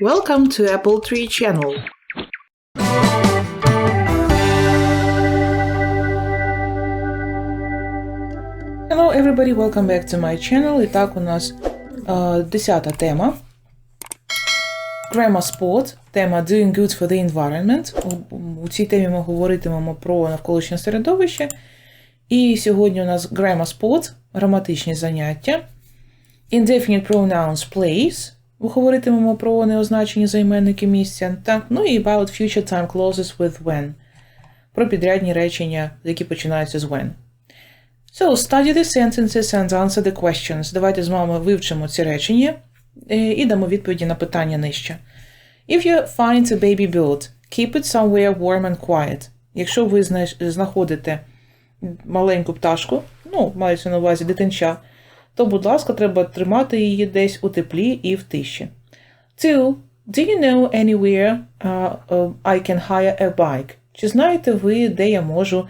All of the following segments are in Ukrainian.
Welcome to Apple Tree Channel. Hello everybody, welcome back to my channel. І у нас е, десята тема. Grammar Sport. Тема Doing Good for the Environment. У, у цій темі ми говоритимемо про навколишнє середовище. І сьогодні у нас Grammar Sport, граматичні заняття. Indefinite pronouns place. Говоритимемо про неозначені займенники місця. Так, ну і about future time clauses with when. Про підрядні речення, які починаються з when. So, study the sentences and answer the questions. Давайте з вами вивчимо ці речення е, і дамо відповіді на питання нижче. If you find a baby bird, keep it somewhere warm and quiet. Якщо ви знаходите маленьку пташку, ну, мається на увазі дитинча, то, будь ласка, треба тримати її десь у теплі і в тиші. Two. Do you know anywhere uh, uh, I can hire a bike? Чи знаєте ви, де я можу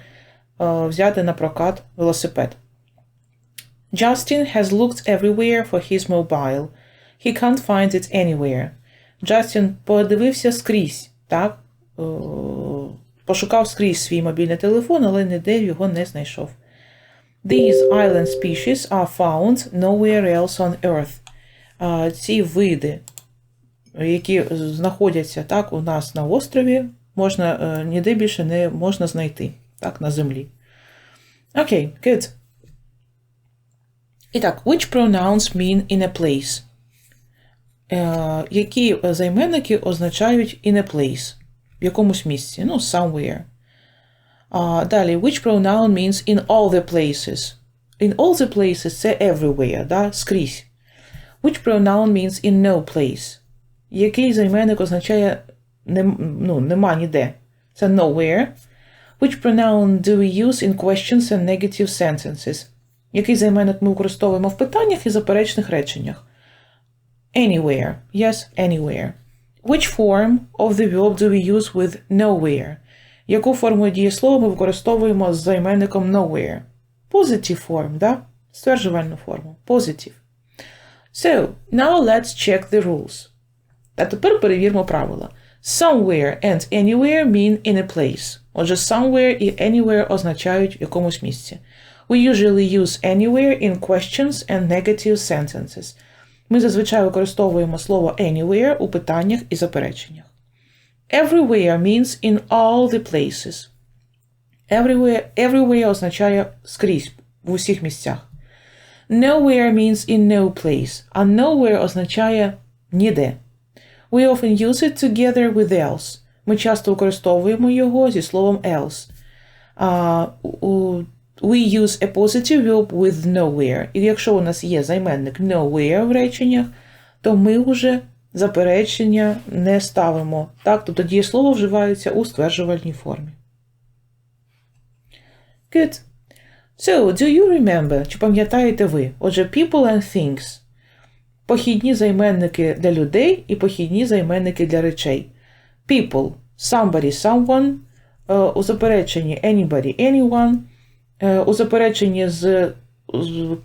uh, взяти на прокат велосипед? Justin has looked everywhere for his mobile. He can't find it anywhere. Джастін подивився скрізь, так? Е, Пошукав скрізь свій мобільний телефон, але ніде його не знайшов. These island species are found nowhere else on Earth. Ці види, які знаходяться так, у нас на острові, можна, е, ніде більше не можна знайти так, на землі. Окей, okay, good. І так, which pronouns mean in a place? Е, які займенники означають in a place? В якомусь місці, ну, somewhere. А, далі, which pronoun means in all the places? In all the places це everywhere, да? скрізь. Which pronoun means in no place? Який займенник означає нем, ну, нема ніде? Це nowhere. Which pronoun do we use in questions and negative sentences? Який займенник ми використовуємо в питаннях і заперечних реченнях? Anywhere. Yes, anywhere. Which form of the verb do we use with nowhere? Яку форму дієслова ми використовуємо з займенником nowhere? Positive form, да? Стверджувальну форму. Positive. So, now let's check the rules. А тепер перевірмо правила. Somewhere and anywhere mean in a place. Отже, somewhere і anywhere означають в якомусь місці. We usually use anywhere in questions and negative sentences. Ми зазвичай використовуємо слово anywhere у питаннях і запереченнях. Everywhere means in all the places. Everywhere, everywhere означає скрізь, в усіх місцях. Nowhere means in no place, а nowhere означає ніде. We often use it together with else. Ми часто використовуємо його зі словом else. Uh, we use a positive verb with nowhere. І якщо у нас є займенник nowhere в реченнях, то ми вже заперечення не ставимо. Так, тобто дієслово вживається у стверджувальній формі. Good. So, do you remember? Чи пам'ятаєте ви? Отже, people and things. Похідні займенники для людей і похідні займенники для речей. People, somebody, someone. Е, У запереченні anybody, anyone. Е, У запереченні з, з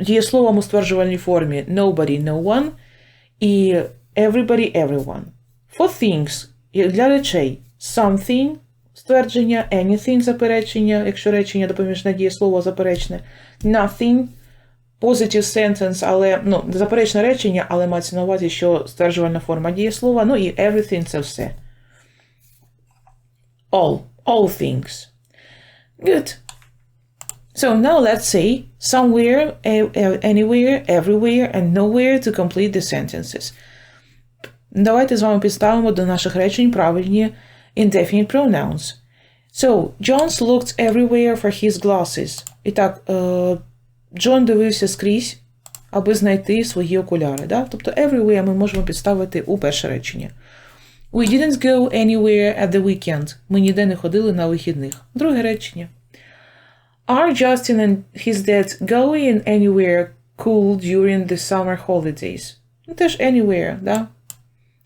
дієсловом у стверджувальній формі nobody, no one. І everybody, everyone. For things для речей something ствердження, anything заперечення, якщо речення допоміжне дієслово заперечне, nothing positive sentence, але ну, заперечне речення, але мається на увазі, що стверджувальна форма дієслова, ну і everything це все. All, all things. Good. So now let's say somewhere, anywhere, everywhere, and nowhere to complete the sentences. Давайте з вами підставимо до наших речень правильні indefinite pronouns. So, John looked everywhere for his glasses. І так, е, Джон дивився скрізь, аби знайти свої окуляри. Да? Тобто everywhere ми можемо підставити у перше речення. We didn't go anywhere at the weekend. Ми ніде не ходили на вихідних. Друге речення. Are Justin and his dad going anywhere cool during the summer holidays? Ну, теж anywhere, да?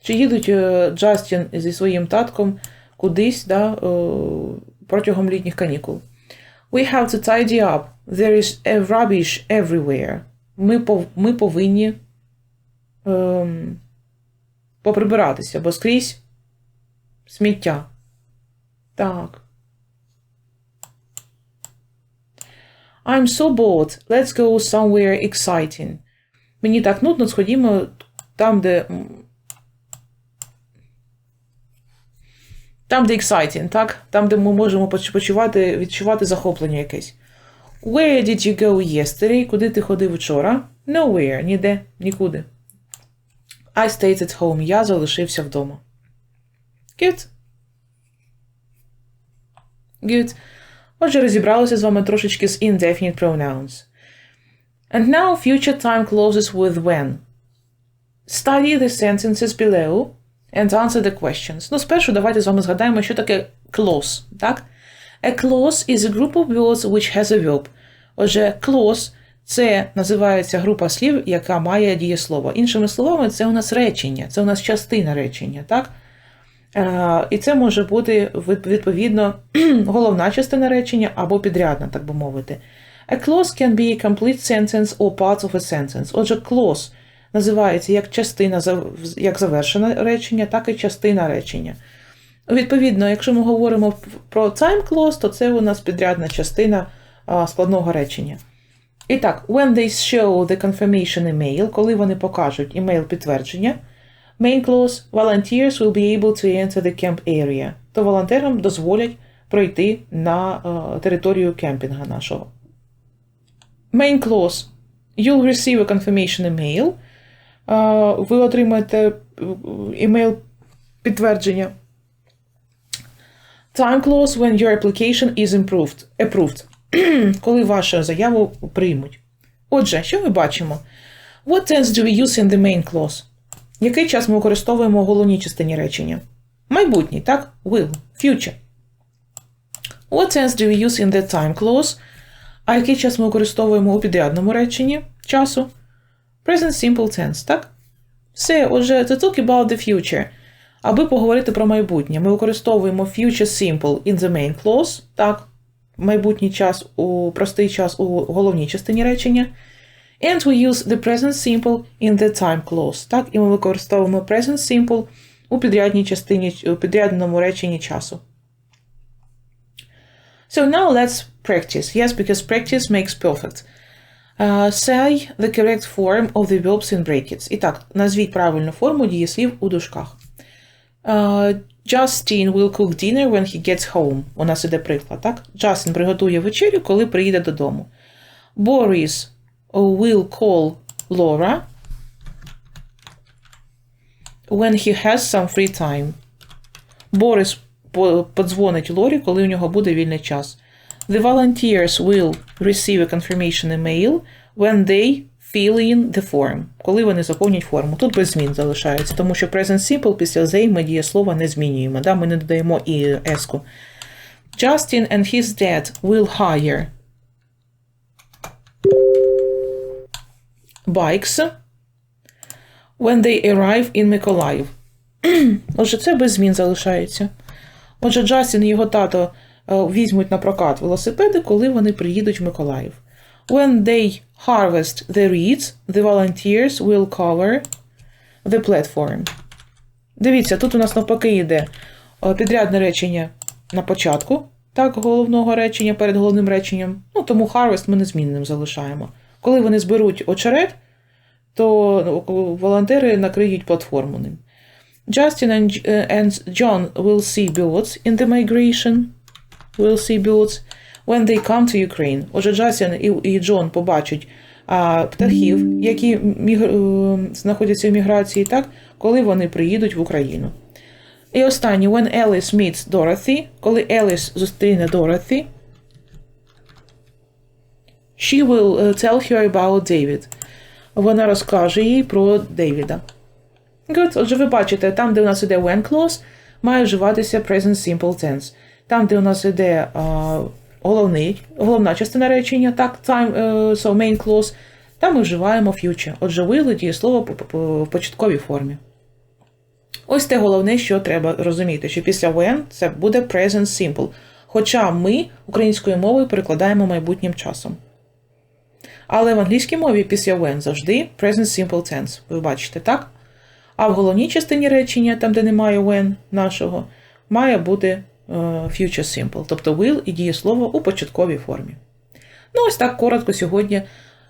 Чи їдуть е, Джастін зі своїм татком кудись да, е, протягом літніх канікул? We have to tidy up. There is rubbish everywhere. Ми, ми повинні ем, поприбиратися, бо скрізь сміття. Так. I'm so bored. Let's go somewhere exciting. Мені так нудно, сходімо там, де. Там, де exciting, так? Там, де ми можемо почувати, відчувати захоплення якесь. Where did you go yesterday? Куди ти ходив вчора? Nowhere. Ніде, нікуди. I stayed at home. Я залишився вдома. Good. Good. Отже, розібралися з вами трошечки з indefinite pronouns. And now future time closes with when. Study the sentences below and answer the questions. Ну, спершу давайте з вами згадаємо, що таке clause, так? A clause is a group of words which has a verb. Отже, clause – це називається група слів, яка має дієслово. Іншими словами, це у нас речення, це у нас частина речення, так? Е, І це може бути відповідно головна частина речення або підрядна, так би мовити. A clause can be a complete sentence or part of a sentence. Отже, clause називається як частина як завершене речення, так і частина речення. Відповідно, якщо ми говоримо про time clause, то це у нас підрядна частина складного речення. І так, when they show the confirmation email, коли вони покажуть email підтвердження, main clause volunteers will be able to enter the camp area, то волонтерам дозволять пройти на е, територію кемпінга нашого. Main clause you'll receive a confirmation email. Е, ви отримаєте е, email підтвердження. Time clause when your application is improved, approved. коли вашу заяву приймуть. Отже, що ми бачимо? What tense do we use in the main clause? Який час ми використовуємо у головній частині речення? Майбутній, так? Will. Future. What tense do we use in the time clause? А який час ми використовуємо у підрядному реченні часу? Present simple tense, так? Все, отже, to talk about the future. Аби поговорити про майбутнє, ми використовуємо future simple in the main clause, так, майбутній час у простий час у головній частині речення. And we use the present simple in the time clause. Так, і ми використовуємо present simple у підрядній частині, у підрядному реченні часу. So now let's practice. Yes, because practice makes perfect. Uh, say the correct form of the verbs in brackets. І так, назвіть правильну форму дієслів у дужках. Uh, Justin will cook dinner when he gets home. У нас іде приклад, так? Justin приготує вечерю, коли приїде додому. Boris will call Laura when he has some free time. Борис подзвонить Лорі, коли у нього буде вільний час. The volunteers will receive a confirmation email when they fill in the form. Коли вони заповнять форму. Тут без змін залишається, тому що present simple після they ми дієслова не змінюємо. Да? Ми не додаємо і еску. Justin and his dad will hire bikes when they arrive in Mykolaїв. Отже, це без змін залишається. Отже, Джастін і його тато е, візьмуть на прокат велосипеди, коли вони приїдуть в Миколаїв. When they harvest the reeds, the volunteers will cover the platform. Дивіться, тут у нас навпаки йде е, підрядне речення на початку, так, головного речення перед головним реченням. Ну, тому harvest ми незмінним залишаємо. Коли вони зберуть очерет, то ну, волонтери накриють платформу ним. Justin and, and John will see birds in the migration. Will see birds when they come to Ukraine. Отже, Джастін і, Джон побачать а, птахів, які мігр... е, знаходяться в міграції, так, коли вони приїдуть в Україну. І останнє, when Alice meets Dorothy, коли Еліс зустріне Dorothy, she will uh, tell her about David. Вона розкаже їй про Дейвіда. Good. Отже, ви бачите, там, де у нас іде when clause, має вживатися present simple tense. Там, де у нас іде а, головний, головна частина речення, так, time, е, so main clause, там ми вживаємо future. Отже, will дієслово по- по- в початковій формі. Ось те головне, що треба розуміти, що після when це буде present simple. Хоча ми українською мовою перекладаємо майбутнім часом. Але в англійській мові після when завжди present simple tense. Ви бачите, так? А в головній частині речення, там, де немає when нашого, має бути е, future simple, тобто will і дієслово у початковій формі. Ну, ось так коротко сьогодні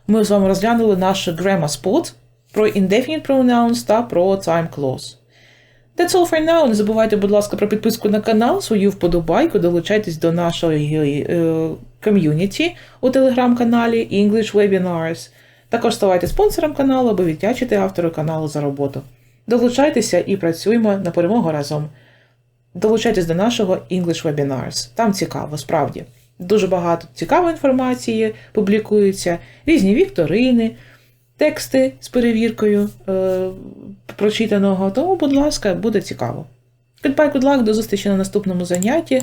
ми з вами розглянули наш grammar spot про indefinite pronouns та про time clause. That's all for now. Не забувайте, будь ласка, про підписку на канал, свою вподобайку, долучайтесь до нашої е, ком'юніті у телеграм-каналі English Webinars. Також ставайте спонсором каналу, аби віддячити автору каналу за роботу. Долучайтеся і працюємо на перемогу разом. Долучайтесь до нашого English Webinars. Там цікаво, справді. Дуже багато цікавої інформації публікується, різні вікторини, тексти з перевіркою е, прочитаного. Тому, будь ласка, буде цікаво. Goodbye, good luck, до зустрічі на наступному занятті.